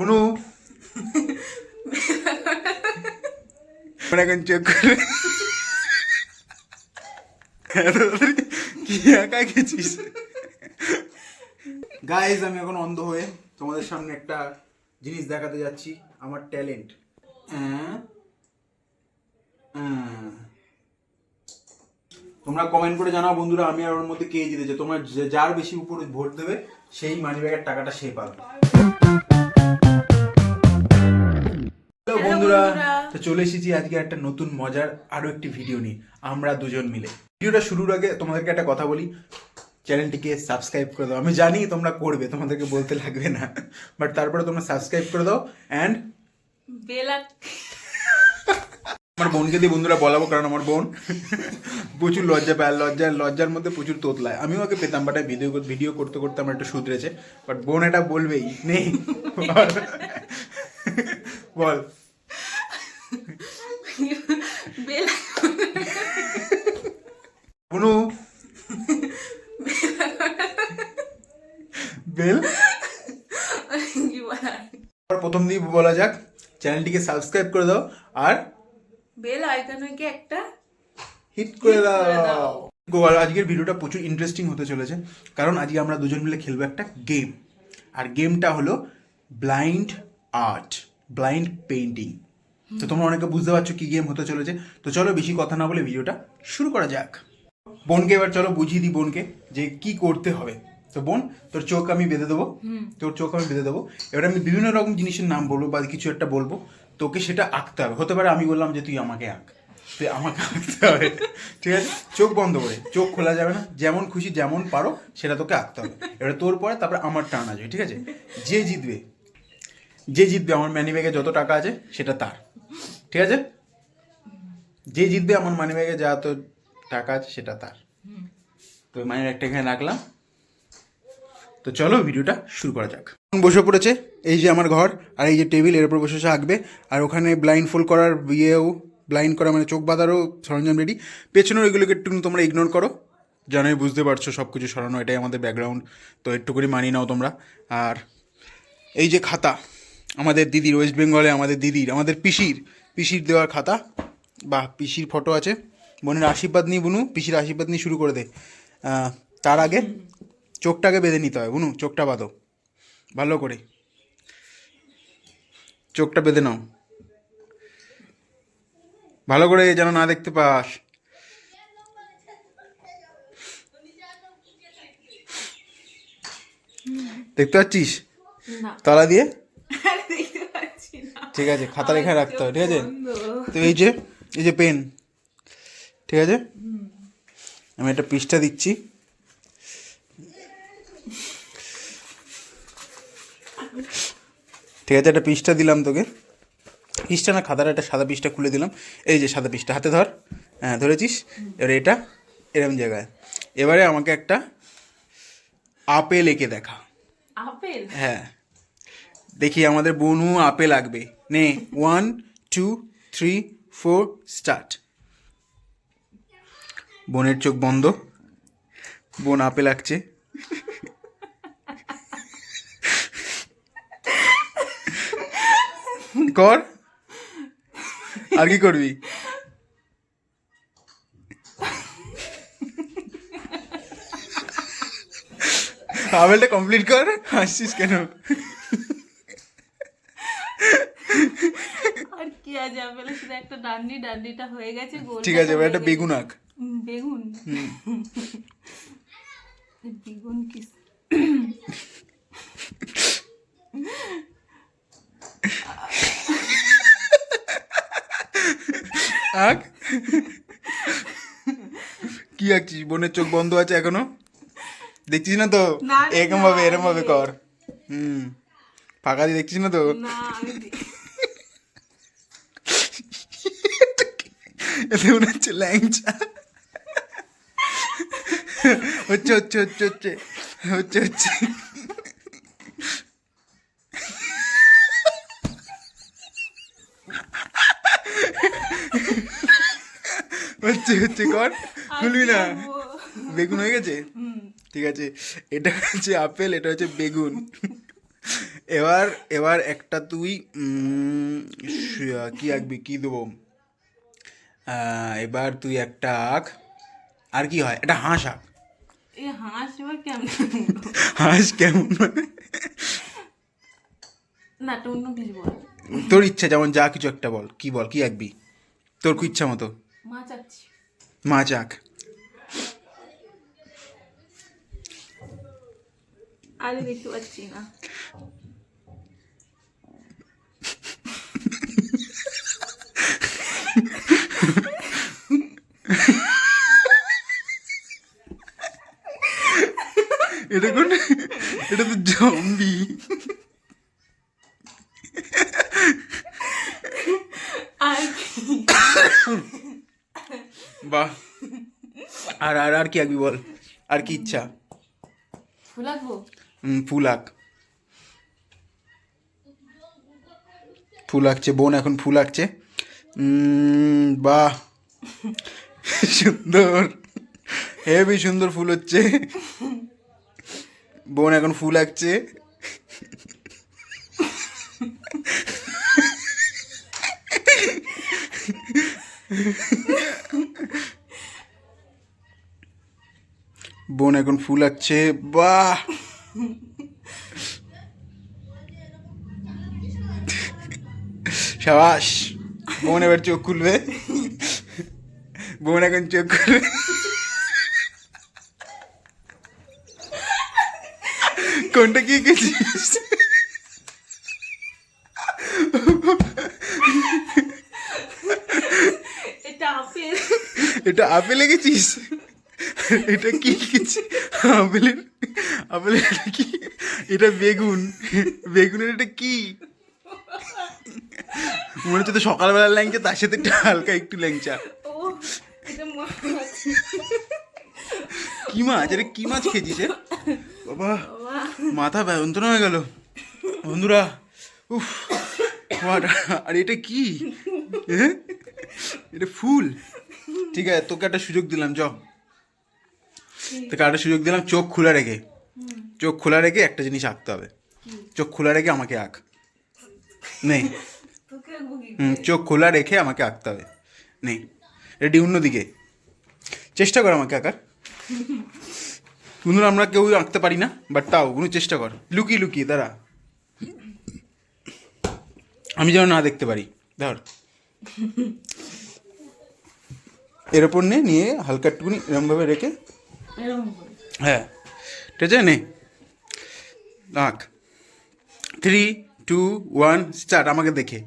অনু এখন চোখ করে কি একা গেছিস? গাইজ আমি এখন অন্ধ হয়ে তোমাদের সামনে একটা জিনিস দেখাতে যাচ্ছি, আমার ট্যালেন্ট তোমরা কমেন্ট করে জানাও বন্ধুরা, আমি আর ওর মধ্যে কে জিতেছে? তোমরা যার বেশি উপরে ভোট দেবে, সেই মানি ব্যাগের টাকাটা সে পাবে। বন্ধুরা তো চলে এসেছি আজকে একটা নতুন মজার আরও একটি ভিডিও নিয়ে। আমরা দুজন মিলে। ভিডিওটা শুরুর আগে তোমাদেরকে একটা কথা বলি। চ্যানেলটিকে সাবস্ক্রাইব করে দাও। আমি জানি তোমরা করবে তোমাদেরকে বলতে লাগবে না। বাট তারপরে তোমরা সাবস্ক্রাইব করে দাও অ্যান্ড আমার বোনকে দিয়ে বন্ধুরা বলাবো কারণ আমার বোন প্রচুর লজ্জা পায়। লজ্জা লজ্জার মধ্যে প্রচুর তোতলায়। আমিও ওকে পেতাম বাট ভিডিও ভিডিও করতে করতে আমার একটু শুধরেছে। বাট বোন এটা বলবেই। নেই। বেলা। অনু বেল? প্রথম দিয়ে বলা যাক চ্যানেলটিকে সাবস্ক্রাইব করে দাও আর বেল আইকনে কি একটা হিট করে দাও। গোয়াল আজকের ভিডিওটা প্রচুর ইন্টারেস্টিং হতে চলেছে কারণ আজকে আমরা দুজন মিলে খেলব একটা গেম আর গেমটা হলো ব্লাইন্ড আর্ট ব্লাইন্ড পেইন্টিং তো তোমরা অনেকে বুঝতে পারছ কি গেম হতে চলেছে। তো চলো বেশি কথা না বলে ভিডিওটা শুরু করা যাক। বোনকে এবার চলো বুঝিয়ে দিই বোনকে যে কি করতে হবে। তো বোন তোর চোখ আমি বেঁধে দেবো। তোর চোখ আমি বেঁধে দেবো। এবার আমি বিভিন্ন রকম জিনিসের নাম বলব বা কিছু একটা বলব। তোকে সেটা আঁকতে হবে। হতে পারে আমি বললাম যে তুই আমাকে আঁক। তুই আমাকে আঁকতে হবে। ঠিক আছে? চোখ বন্ধ করে। চোখ খোলা যাবে না। যেমন খুশি যেমন পারো সেটা তোকে আঁকতে হবে। এবার তোর পরে তারপরে আমার টান আসবে। ঠিক আছে? যে জিতবে যে জিতবে আমার মানি ব্যাগে যত টাকা আছে সেটা তার। ঠিক আছে? যে জিতবে আমার মানি ব্যাগে যা তো টাকা আছে সেটা তার। তো মায়ের একটা এখানে রাখলাম। তো চলো ভিডিওটা শুরু করা যাক। বসে পড়েছে এই যে আমার ঘর আর এই যে টেবিলের উপর বসে বসে আঁকবে আর ওখানে ব্লাইন্ড ফোল্ড করার ইয়েও ব্লাইন্ড করা মানে চোখ বাঁধারও সরঞ্জাম রেডি পেছনের ওইগুলোকে একটু তোমরা ইগনোর করো। জানোই বুঝতে পারছ সব কিছু সরানো এটাই আমাদের ব্যাকগ্রাউন্ড তো একটু করে মানিয়ে নাও তোমরা। আর এই যে খাতা আমাদের দিদির ওয়েস্ট বেঙ্গলে আমাদের দিদির আমাদের পিসির পিসির দেওয়ার খাতা। বা পিসির ফটো আছে। বোনের আশীর্বাদ নিয়ে বুনু পিসির আশীর্বাদ নিয়ে শুরু করে দে। তার আগে চোখটাকে বেঁধে নিতে হয় বুনু চোখটা বাঁধো। ভালো করে। চোখটা বেঁধে নাও। ভালো করে যেন না দেখতে পাস। দেখতে পাচ্ছিস? তলা দিয়ে? ঠিক আছে খাতার এখানে রাখতে হবে ঠিক আছে? তো এই যে এই যে পেন। ঠিক আছে? আমি একটা পৃষ্ঠা দিচ্ছি। ঠিক আছে একটা পৃষ্ঠা দিলাম তোকে। পৃষ্ঠা না খাতার একটা সাদা পৃষ্ঠা খুলে দিলাম। এই যে সাদা পৃষ্ঠা হাতে ধর। হ্যাঁ ধরেছিস? এবারে এটা এরম জায়গায়। এবারে আমাকে একটা আপেল এঁকে দেখা। আপেল? হ্যাঁ। দেখি আমাদের বনু আপেল আঁকবে। নে one two three four start বোনের চোখ বন্ধ। বোন আপেল আঁকছে কর। আর কি করবি? আপেলটা কমপ্লিট কর। হাসছিস কেন? আর কি আছে আপেলের শুধু একটা ডান্ডি ডান্ডিটা হয়ে গেছে ঠিক আছে এবার একটা বেগুন আঁক। বেগুন। বেগুন কি আঁক কি আঁকছিস বোনের চোখ বন্ধ আছে এখনও? দেখছিস না তো? এরকম ভাবে এরকম ভাবে কর। হুম। ফাঁকা দিয়ে দেখছিস না তো? এতে মনে হচ্ছে ল্যাংচা। হচ্ছে হচ্ছে হচ্ছে হচ্ছে হচ্ছে হচ্ছে হচ্ছে হচ্ছে কর খুলবি না? বেগুন হয়ে গেছে? ঠিক আছে এটা হচ্ছে আপেল এটা হচ্ছে বেগুন। এবার এবার একটা তুই কি আঁকবি কি দেবো? এবার তুই একটা আঁক। আর কি হয়? এটা হাঁস আঁক। হাঁস এবার কেমন? হাঁস কেমন? না তো অন্য কিছু বল। তোর ইচ্ছা যেমন যা কিছু একটা বল। কি বল কি আঁকবি? তোর কি ইচ্ছা মতো? মাছ আছি মাছ আঁক আরে দেখতে পাচ্ছি না। এটা কোন? এটা তো জম্বি বাহ। আর আর আর কি আঁকবি বল? আর কি ইচ্ছা? ফুল আঁকবো? ফুল আঁক। ফুল আঁকছে বোন এখন ফুল আঁকছে। বাহ। সুন্দর। হেবি সুন্দর ফুল হচ্ছে। বোন এখন ফুল আঁকছে। বোন এখন ফুল আঁকছে। বাহ! সাবাস, বোন এবার চোখ খুলবে। বোন এখন চোখ খুলবে। কোনটা কি গেছিস এটা আপেল। এটা আপেলে গেছিস? এটা কি লিখেছি আপেলের আপেলের এটা কি? এটা বেগুন। বেগুনের এটা কি? মনে হচ্ছে তো সকালবেলা ল্যাংচা তার সাথে একটা হালকা একটু ল্যাংচা। কি মাছ? এটা কি মাছ খেয়েছিস? বাবা মাথা ব্যন্তনা হয়ে গেল। বন্ধুরা উফ আর এটা কি? এটা ফুল। ঠিক আছে তোকে একটা সুযোগ দিলাম চ। তোকে একটা সুযোগ দিলাম চোখ খোলা রেখে। চোখ খোলা রেখে একটা জিনিস আঁকতে হবে। চোখ খোলা রেখে আমাকে আঁক। নেই। চোখ খোলা রেখে আমাকে আঁকতে হবে। নেই। রেডি অন্যদিকে। চেষ্টা কর আমাকে আঁকার। বন্ধুরা আমরা কেউ আঁকতে পারি না বাট তাও কোনো চেষ্টা কর। লুকিয়ে লুকিয়ে দাঁড়া। আমি যেন না দেখতে পারি। ধর। এর ওপর নে নিয়ে হালকা একটুকুনি এরমভাবে রেখে। হ্যাঁ। ঠিক আছে নে। আঁক। থ্রি টু ওয়ান স্টার্ট আমাকে দেখে।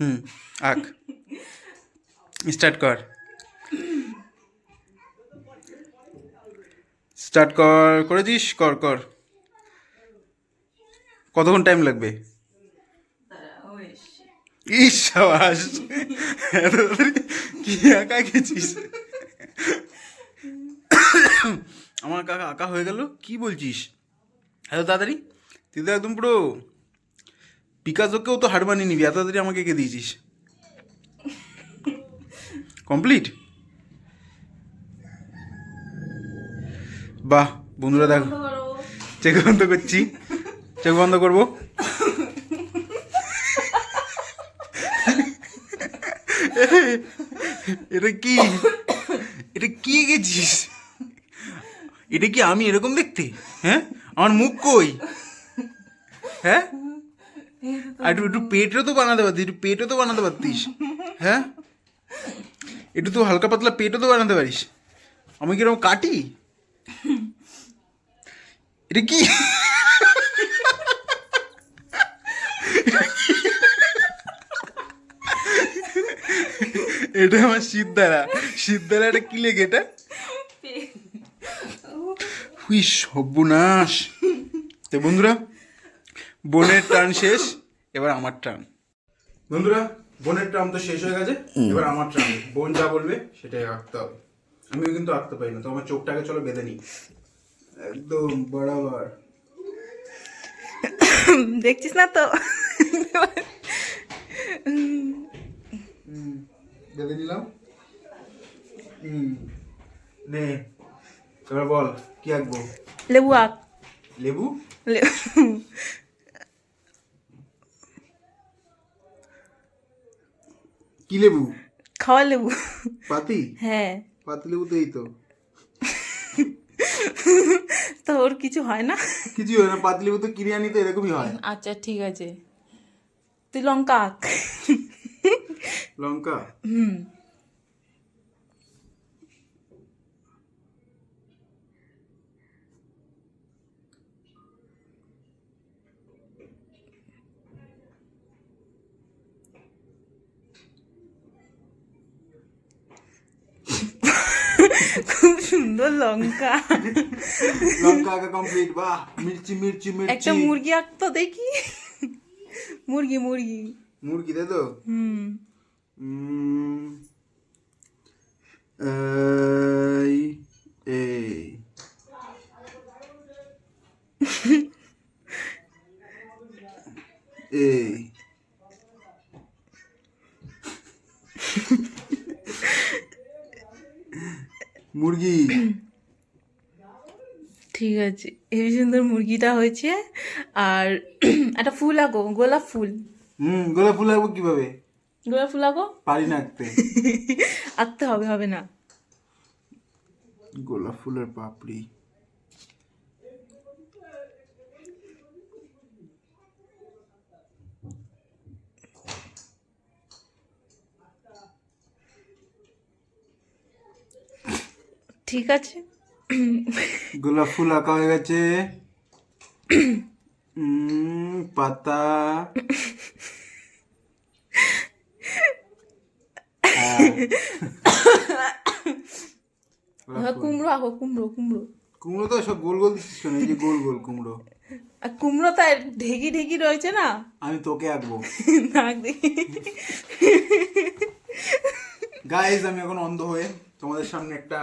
হুম আঁক। স্টার্ট কর। স্টার্ট কর করেছিস কর কর। কতক্ষণ টাইম লাগবে? ইস সাবাস। কি আঁকা গেছিস? আমার কাকা আঁকা হয়ে গেল, কি বলছিস? এত তাড়াতাড়ি? তুই তো একদম পুরো পিকাজোকেও তো হার নিবি, এত তাড়াতাড়ি আমাকে এঁকে দিয়েছিস। কমপ্লিট? বাহ বন্ধুরা দেখো। চোখ বন্ধ করছি। চোখ বন্ধ করব? এটা কি? এটা কি গেছিস? এটা কি আমি এরকম দেখতে? হ্যাঁ? আমার মুখ কই? হ্যাঁ? আর একটু একটু পেটও তো বানাতে পারতিস একটু পেটও তো বানাতে পারতিস। হ্যাঁ? একটু তো হালকা পাতলা পেটও তো বানাতে পারিস। আমি কীরকম কাটি? এটা কি এটা আমার সিদ্ধারা। সিদ্ধারা এটা কি লেগে এটা? হুই সর্বনাশ। তো বন্ধুরা বোনের টার্ন শেষ এবার আমার টার্ন বন্ধুরা বোনের টার্ন তো শেষ হয়ে গেছে এবার আমার টার্ন বোন যা বলবে সেটাই আঁকতে হবে। আমিও কিন্তু আঁকতে পারি না তো আমার চোখটাকে চলো বেঁধে নি একদম বরাবর। দেখছিস না তো? বেঁধে নিলাম। নে এবার বল কি আঁকবো? লেবু আঁক। লেবু? কি লেবু? খাওয়া লেবু। পাতি? হ্যাঁ। পাতি লেবু তো। তো ওর কিছু হয় না? কিছু হয় না পাতি লেবু তো কিনে আনি তো এরকমই হয়। আচ্ছা ঠিক আছে। তুই লঙ্কা আঁক। লঙ্কা? হুম। খুব সুন্দর লঙ্কা। লঙ্কা আঁকা কমপ্লিট বাহ মির্চি মির্চি একটা মুরগি আঁকতো দেখি। মুরগি মুরগি। মুরগি তাই তো? হুম। এই এই। এই। মুরগি। ঠিক আছে। হেবি সুন্দর মুরগিটা হয়েছে। আর একটা ফুল আঁকো গোলাপ ফুল। হুম গোলাপ ফুল আঁকবো কীভাবে? গোলাপ ফুল আঁকো? পারি না আঁকতে। আঁকতে হবে হবে না। গোলাপ ফুলের পাপড়ি। ঠিক আছে? গোলাপ ফুল আঁকা হয়ে গেছে। পাতা। হ্যাঁ। ফুল। কুমড়ো আঁকো কুমড়ো কুমড়ো। কুমড়ো তো সব গোল গোল দিচ্ছিস কেন? এই যে গোল গোল কুমড়ো। আর কুমড়ো তো ঢেকি ঢেকি রয়েছে না? আমি তোকে আঁকবো। নাক দেখি গাইজ আমি এখন অন্ধ হয়ে তোমাদের সামনে একটা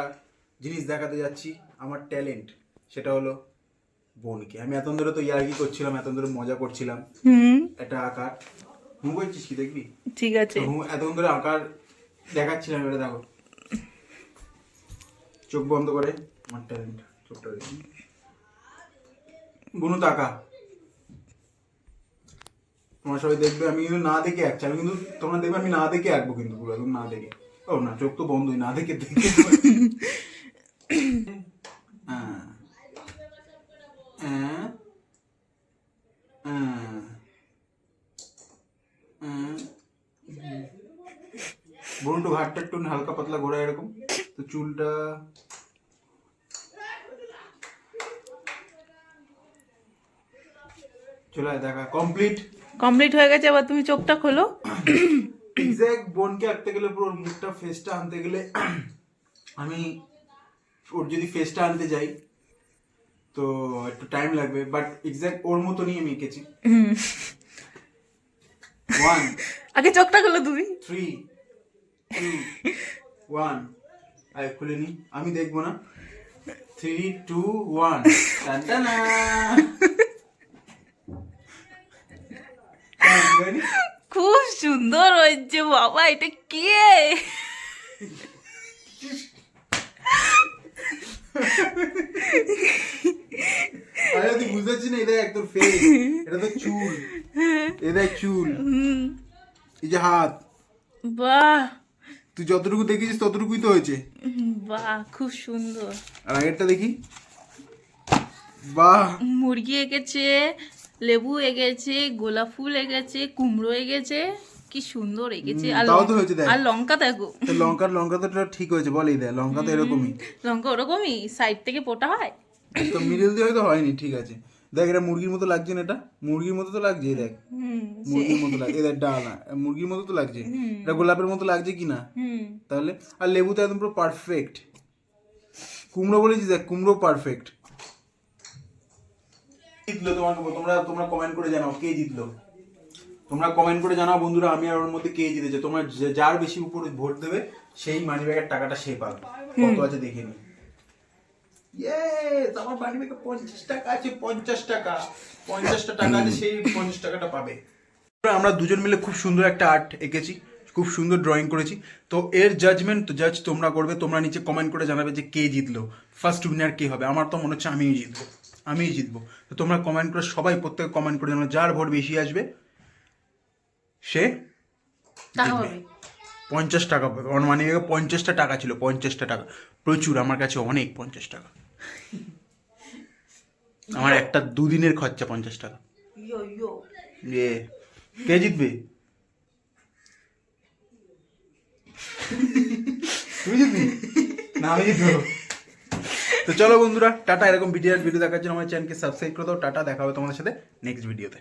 জিনিস দেখাতে যাচ্ছি আমার ট্যালেন্ট সেটা হলো বোনকে। আমি এতক্ষণ ধরে তো ইয়ার্কি করছিলাম এতক্ষণ ধরে মজা করছিলাম। হুম। একটা আঁকার। হুম বলছিস কি দেখবি? ঠিক আছে। হুম এতক্ষণ ধরে আঁকার দেখাচ্ছিলাম এটা দেখো। চোখ বন্ধ করে আমার ট্যালেন্ট চোখটা দেখি। বুনু তাকা তোমরা সবাই দেখবে আমি কিন্তু না দেখে আঁকছি। আমি কিন্তু তোমরা দেখবে আমি না দেখে আঁকবো কিন্তু পুরো একদম না দেখে। ও না চোখ তো বন্ধই না দেখে দেখে বলুন ঘাটটা একটু হালকা পাতলা ঘোরা এরকম। তো চুলটা চলে দেখা কমপ্লিট কমপ্লিট হয়ে গেছে এবার তুমি চোখটা খোলো। এক্স্যাক্ট বোনকে আঁকতে গেলে পুরো মুখটা ফেসটা আনতে গেলে আমি ওর যদি ফেসটা আনতে যাই তো একটু টাইম লাগবে বাট এক্স্যাক্ট ওর মতনই আমি এঁকেছি। ওয়ান আগে চোখটা খোলো তুমি। থ্রি টু ওয়ান আয় খুলে নি আমি দেখব না। থ্রি টু ওয়ান খুব সুন্দর হয়েছে বাবা এটা কে? আরে তুই বুঝতে পারছিস না এটা এক তোর ফেস এটা তো চুল। এটা চুল। এই যে হাত। বাহ। তুই যতটুকু দেখেছিস ততটুকুই তো হয়েছে। বাহ খুব সুন্দর। আর আগেরটা দেখি। বাহ। মুরগি এঁকেছে লেবু এঁকেছে গোলাপ ফুল এঁকেছে কুমড়ো এঁকেছে কি সুন্দর এঁকেছে। আর তাও লঙ্কা- তো হয়েছে দেখ। আর লঙ্কা দেখো লঙ্কার লঙ্কা তো ঠিক হয়েছে বল এই দেখ লঙ্কা তো এরকমই। লঙ্কা ওরকমই সাইড থেকে পোটা হয়? তো মিডিল দিয়ে হয়তো হয়নি ঠিক আছে। দেখ এটা মুরগির মতো লাগছে না এটা? মুরগির মতো তো লাগছে দেখ। মুরগির মতো লাগছে দেখ ডানা মুরগির মতো তো লাগছে। এটা গোলাপের মতো লাগছে কি না? তাহলে আর লেবু তো একদম পুরো পারফেক্ট কুমড়ো বলেছি দেখ কুমড়ো পারফেক্ট জিতলো তোমাকে তোমরা তোমরা কমেন্ট করে জানাও কে জিতলো? তোমরা কমেন্ট করে জানাও বন্ধুরা আমি আর ওর মধ্যে কে জিতেছে। তোমরা যে- যার বেশি উপরে ভোট দেবে সেই মানি ব্যাগের টাকাটা সে পাবে। কত আছে দেখে নি। ইয়েস আমার মানি ব্যাগে পঞ্চাশ টাকা আছে পঞ্চাশ টাকা। পঞ্চাশটা টাকা আছে সেই পঞ্চাশ টাকাটা পাবে। আমরা দুজন মিলে খুব সুন্দর একটা আর্ট এঁকেছি খুব সুন্দর ড্রয়িং করেছি। তো এর জাজমেন্ট জাজ তোমরা করবে তোমরা নিচে কমেন্ট করে জানাবে যে কে জিতলো। ফার্স্ট উইনার কে হবে? আমার তো মনে হচ্ছে আমিই জিতবো। আমিই জিতবো। তো তোমরা কমেন্ট করে সবাই প্রত্যেকে কমেন্ট করে জানাবে যার ভোট বেশি আসবে সে পঞ্চাশ টাকা আমার মানে পঞ্চাশটা টাকা ছিল পঞ্চাশটা টাকা। প্রচুর আমার কাছে অনেক পঞ্চাশ টাকা। আমার একটা দুদিনের খরচা পঞ্চাশ টাকা। ইয়ো কে জিতবে? তুমি জিতবি? না আমি জিতবো। তো চলো বন্ধুরা টাটা। এরকম ভিডিও ভিডিও দেখার জন্য আমার চ্যানেলকে সাবস্ক্রাইব করে দাও। টাটা দেখা হবে তোমাদের সাথে নেক্সট ভিডিওতে